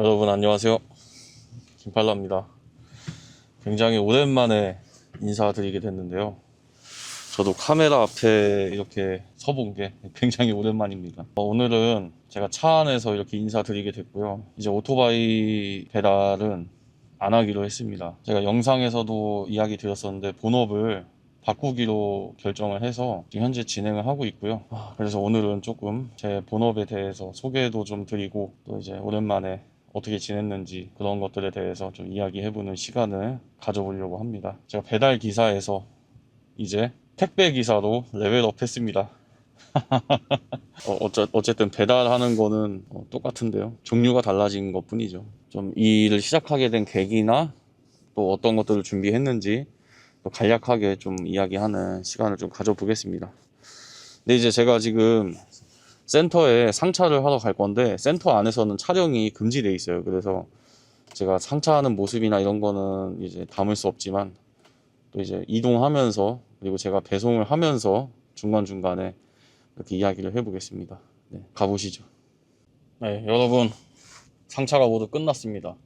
여러분 안녕하세요. 김팔라입니다. 굉장히 오랜만에 인사드리게 됐는데요. 저도 카메라 앞에 이렇게 서본 게 굉장히 오랜만입니다. 어, 오늘은 제가 차 안에서 이렇게 인사드리게 됐고요. 이제 오토바이 배달은 안 하기로 했습니다. 제가 영상에서도 이야기 드렸었는데 본업을 바꾸기로 결정을 해서 지금 현재 진행을 하고 있고요. 아, 그래서 오늘은 조금 제 본업에 대해서 소개도 좀 드리고 또 이제 오랜만에 어떻게 지냈는지 그런 것들에 대해서 좀 이야기해보는 시간을 가져보려고 합니다. 제가 배달 기사에서 이제 택배 기사로 레벨업 했습니다. 어, 어쨌든 배달하는 거는 어, 똑같은데요. 종류가 달라진 것 뿐이죠. 좀이 일을 시작하게 된 계기나 또 어떤 것들을 준비했는지 또 간략하게 좀 이야기하는 시간을 좀 가져보겠습니다. 근데 이제 제가 지금 센터에 상차를 하러 갈 건데 센터 안에서는 촬영이 금지돼 있어요. 그래서 제가 상차하는 모습이나 이런 거는 이제 담을 수 없지만 또 이제 이동하면서 그리고 제가 배송을 하면서 중간중간에 이렇게 이야기를 해보겠습니다. 네, 가보시죠. 네, 여러분 상차가 모두 끝났습니다.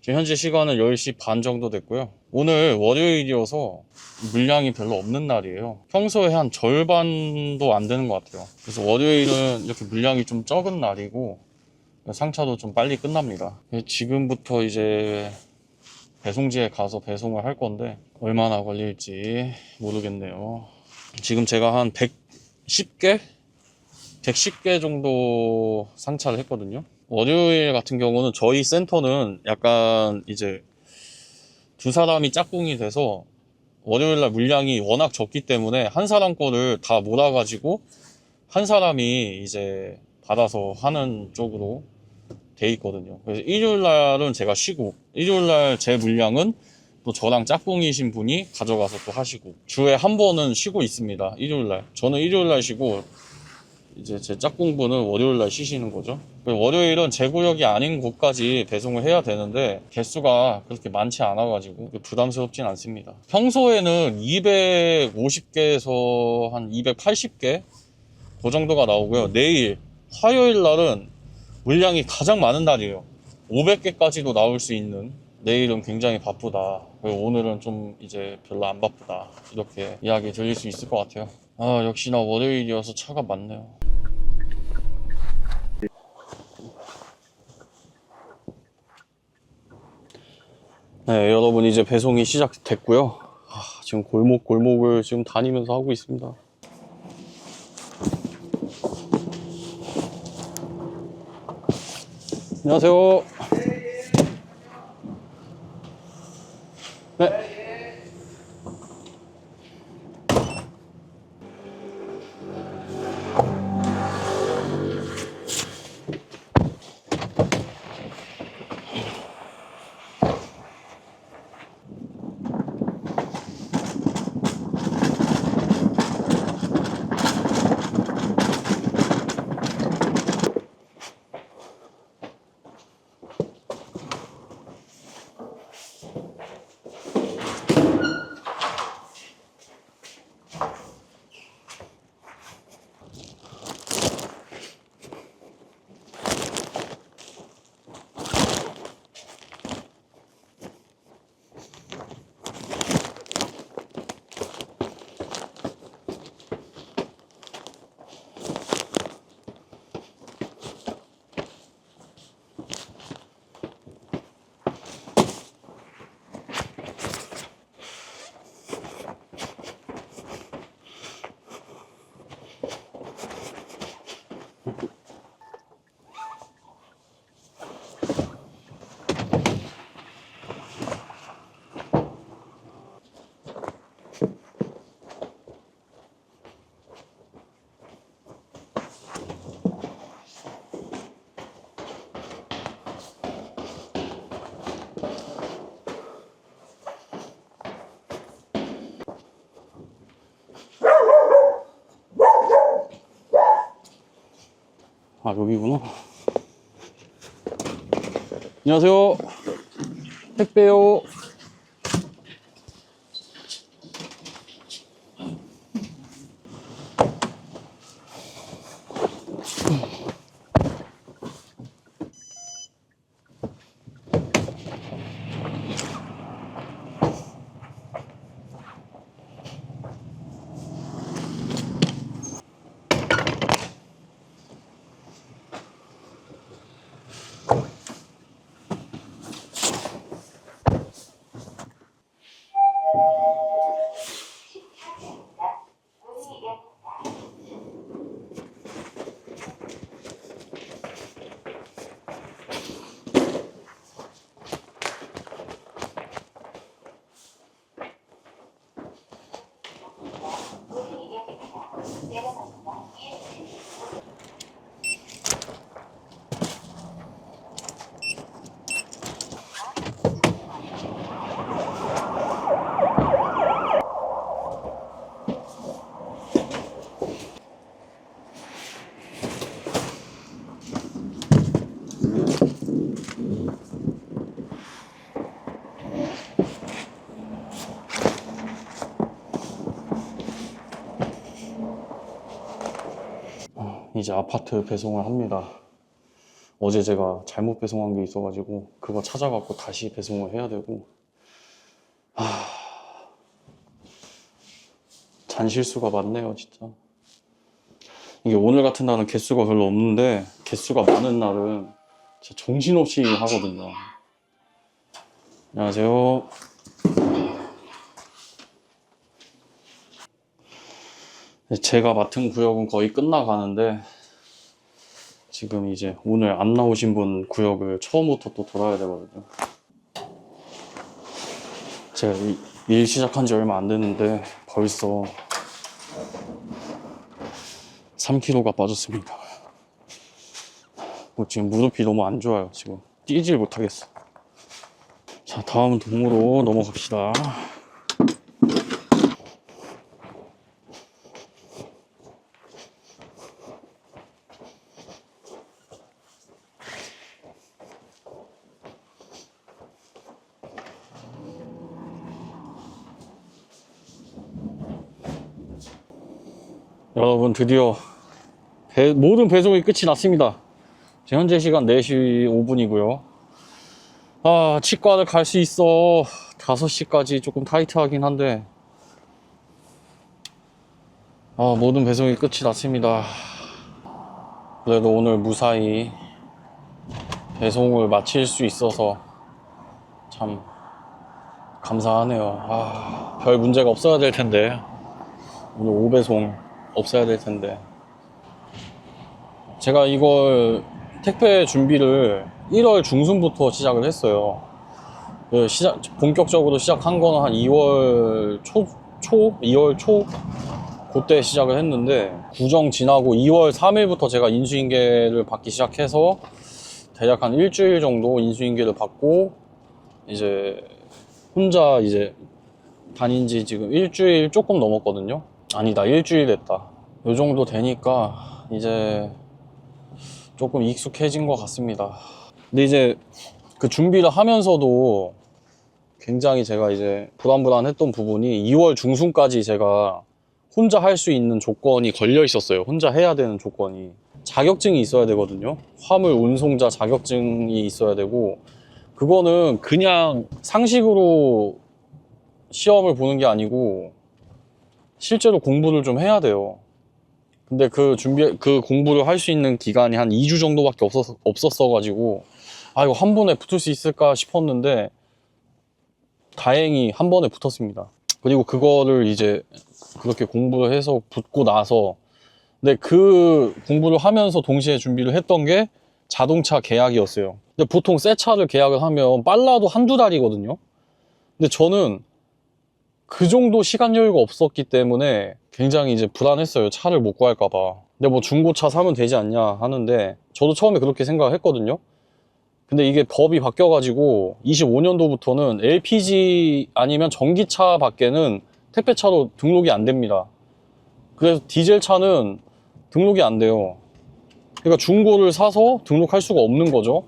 지금 현재 시간은 10시 반 정도 됐고요. 오늘 월요일이어서 물량이 별로 없는 날이에요. 평소에 한 절반도 안 되는 것 같아요. 그래서 월요일은 이렇게 물량이 좀 적은 날이고 상차도 좀 빨리 끝납니다. 지금부터 이제 배송지에 가서 배송을 할 건데 얼마나 걸릴지 모르겠네요. 지금 제가 한 110개? 110개 정도 상차를 했거든요. 월요일 같은 경우는 저희 센터는 약간 이제 두 사람이 짝꿍이 돼서 월요일 날 물량이 워낙 적기 때문에 한 사람 거를 다 몰아가지고 한 사람이 이제 받아서 하는 쪽으로 돼 있거든요. 그래서 일요일 날은 제가 쉬고 일요일 날 제 물량은 또 저랑 짝꿍이신 분이 가져가서 또 하시고 주에 한 번은 쉬고 있습니다. 일요일 날 저는 일요일 날 쉬고 이제 제 짝꿍분은 월요일 날 쉬시는 거죠. 월요일은 제 구역이 아닌 곳까지 배송을 해야 되는데 개수가 그렇게 많지 않아가지고 부담스럽진 않습니다. 평소에는 250개에서 한 280개 그 정도가 나오고요. 내일 화요일 날은 물량이 가장 많은 날이에요. 500개까지도 나올 수 있는 내일은 굉장히 바쁘다. 오늘은 좀 이제 별로 안 바쁘다. 이렇게 이야기 드릴 수 있을 것 같아요. 아, 역시나 월요일이어서 차가 많네요. 네, 여러분 이제 배송이 시작됐고요. 아, 지금 골목 골목을 지금 다니면서 하고 있습니다. 안녕하세요. 네. 아 여기구나. 안녕하세요. 택배요. 이제 아파트 배송을 합니다. 어제 제가 잘못 배송한 게 있어가지고 그거 찾아갖고 다시 배송을 해야 되고. 아 잔실수가 많네요 진짜. 이게 오늘 같은 날은 개수가 별로 없는데 개수가 많은 날은 진짜 정신없이 하거든요. 안녕하세요. 제가 맡은 구역은 거의 끝나가는데 지금 이제 오늘 안 나오신 분 구역을 처음부터 또 돌아야 되거든요. 제가 이- 일 시작한 지 얼마 안 됐는데 벌써 3kg가 빠졌습니다. 뭐 지금 무릎이 너무 안 좋아요. 지금 뛰질 못하겠어. 자, 다음 동으로 넘어갑시다. 여러분 드디어 배- 모든 배송이 끝이 났습니다. 지금 현재 시간 4시 5분이고요. 아 치과를 갈 수 있어 5시까지 조금 타이트하긴 한데 아 모든 배송이 끝이 났습니다. 그래도 오늘 무사히 배송을 마칠 수 있어서 참 감사하네요. 아, 별 문제가 없어야 될 텐데 오늘 5배송 없어야 될 텐데. 제가 이걸 택배 준비를 1월 중순부터 시작을 했어요. 그 시작, 본격적으로 시작한 거는 한 2월 초, 초? 2월 초? 그때 시작을 했는데, 구정 지나고 2월 3일부터 제가 인수인계를 받기 시작해서, 대략 한 일주일 정도 인수인계를 받고, 이제, 혼자 이제 다닌 지 지금 일주일 조금 넘었거든요. 아니다, 일주일 됐다. 요 정도 되니까 이제 조금 익숙해진 것 같습니다. 근데 이제 그 준비를 하면서도 굉장히 제가 이제 불안불안했던 부분이 2월 중순까지 제가 혼자 할 수 있는 조건이 걸려 있었어요. 혼자 해야 되는 조건이. 자격증이 있어야 되거든요. 화물 운송자 자격증이 있어야 되고, 그거는 그냥 상식으로 시험을 보는 게 아니고, 실제로 공부를 좀 해야 돼요. 근데 그 준비, 그 공부를 할 수 있는 기간이 한 2주 정도밖에 없었, 없었어가지고, 아, 이거 한 번에 붙을 수 있을까 싶었는데, 다행히 한 번에 붙었습니다. 그리고 그거를 이제 그렇게 공부를 해서 붙고 나서, 근데 그 공부를 하면서 동시에 준비를 했던 게 자동차 계약이었어요. 근데 보통 새 차를 계약을 하면 빨라도 한두 달이거든요. 근데 저는 그 정도 시간 여유가 없었기 때문에 굉장히 이제 불안했어요. 차를 못 구할까 봐. 근데 뭐 중고차 사면 되지 않냐 하는데 저도 처음에 그렇게 생각을 했거든요. 근데 이게 법이 바뀌어가지고 25년도부터는 LPG 아니면 전기차 밖에는 택배차로 등록이 안 됩니다. 그래서 디젤 차는 등록이 안 돼요. 그러니까 중고를 사서 등록할 수가 없는 거죠.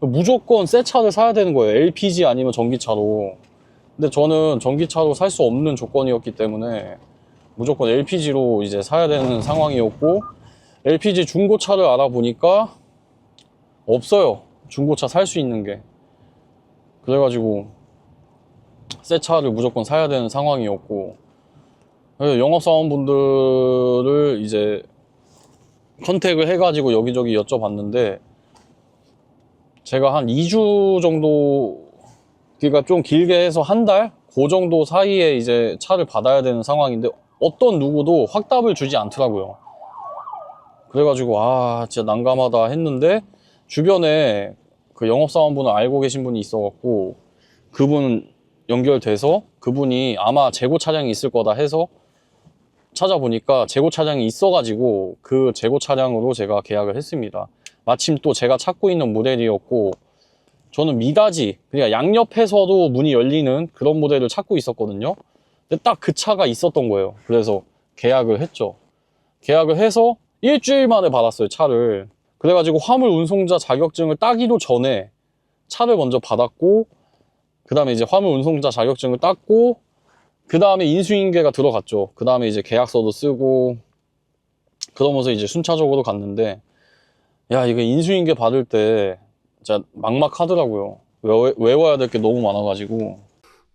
무조건 새 차를 사야 되는 거예요. LPG 아니면 전기차로. 근데 저는 전기차로 살 수 없는 조건이었기 때문에 무조건 LPG로 이제 사야 되는 상황이었고 LPG 중고차를 알아보니까 없어요. 중고차 살 수 있는 게. 그래가지고 새 차를 무조건 사야 되는 상황이었고 영업사원분들을 이제 컨택을 해가지고 여기저기 여쭤봤는데 제가 한 2주 정도, 그러니까 좀 길게 해서 한 달? 그 정도 사이에 이제 차를 받아야 되는 상황인데 어떤 누구도 확답을 주지 않더라고요. 그래가지고, 아, 진짜 난감하다 했는데 주변에 그 영업사원분을 알고 계신 분이 있어갖고 그분 연결돼서 그분이 아마 재고 차량이 있을 거다 해서 찾아보니까 재고 차량이 있어가지고 그 재고 차량으로 제가 계약을 했습니다. 마침 또 제가 찾고 있는 모델이었고 저는 미다지 그러니까 양옆에서도 문이 열리는 그런 모델을 찾고 있었거든요. 근데 딱 그 차가 있었던 거예요. 그래서 계약을 했죠. 계약을 해서 일주일 만에 받았어요 차를. 그래가지고 화물 운송자 자격증을 따기도 전에 차를 먼저 받았고 그 다음에 이제 화물 운송자 자격증을 땄고 그 다음에 인수인계가 들어갔죠. 그 다음에 이제 계약서도 쓰고 그러면서 이제 순차적으로 갔는데 야 이거 인수인계 받을 때 진짜 막막하더라고요. 외워, 외워야 될 게 너무 많아가지고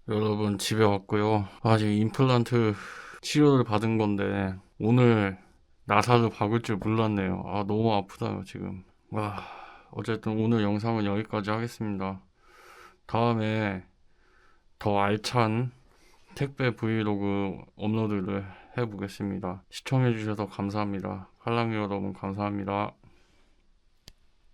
여러분 집에 왔고요. 아직 임플란트 치료를 받은 건데 오늘 나사를 박을 줄 몰랐네요. 아 너무 아프다요 지금. 와 어쨌든 오늘 영상은 여기까지 하겠습니다. 다음에 더 알찬 택배 브이로그 업로드를 해보겠습니다. 시청해주셔서 감사합니다. 칼랑이 여러분 감사합니다.